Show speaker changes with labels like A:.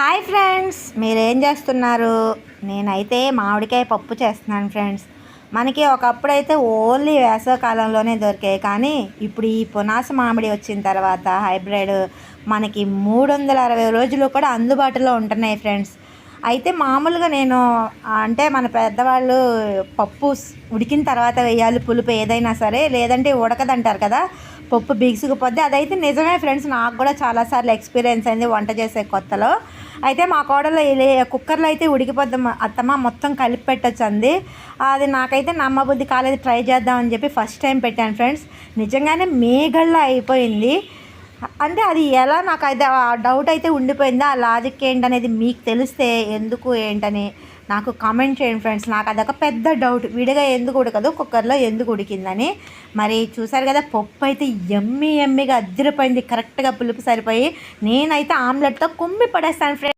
A: Hi friends మీరేం చేస్తున్నారు? నేనైతే మామిడికాయ పప్పు చేస్తున్నాను ఫ్రెండ్స్. మనకి ఒకప్పుడు అయితే ఓన్లీ వేసవకాలంలోనే దొరికాయి కానీ ఇప్పుడు ఈ పునాస మామిడి వచ్చిన తర్వాత హైబ్రిడ్ మనకి మూడు వందల అరవై రోజులు కూడా అందుబాటులో ఉంటున్నాయి ఫ్రెండ్స్. అయితే మామూలుగా నేను అంటే మన పెద్దవాళ్ళు పప్పు ఉడికిన తర్వాత వేయాలి పులుపు ఏదైనా సరే లేదంటే ఉడకదంటారు కదా పప్పు బిగుసుకుపోద్ది. అదైతే నిజమే ఫ్రెండ్స్ నాకు కూడా చాలాసార్లు ఎక్స్పీరియన్స్ అయింది వంట చేసే కొత్తలో. అయితే మా కోడలో కుక్కర్లో అయితే ఉడికిపోద్ది అత్తమ్మ మొత్తం కలిపి పెట్టచ్చు అంది. అది నాకైతే నమ్మబుద్ధి కాలేదు ట్రై చేద్దామని చెప్పి ఫస్ట్ టైం పెట్టాను ఫ్రెండ్స్. నిజంగానే మేఘల్లో అయిపోయింది. అంటే అది ఎలా నాకు అయితే ఆ డౌట్ అయితే ఉండిపోయింది? ఆ లాజిక్ ఏంటనేది మీకు తెలిస్తే ఎందుకు ఏంటని నాకు కామెంట్ చేయండి ఫ్రెండ్స్ నాకు అదొక పెద్ద డౌట్ విడిగా ఎందుకు ఉడకదు? కుక్కర్లో ఎందుకు ఉడికిందని. మరి చూసారు కదా పప్పు అయితే ఎమ్మి ఎమ్మిగా అద్దరిపోయింది. కరెక్ట్గా పులుపు సరిపోయి నేనైతే ఆమ్లెట్తో కుమ్మి పడేస్తాను ఫ్రెండ్స్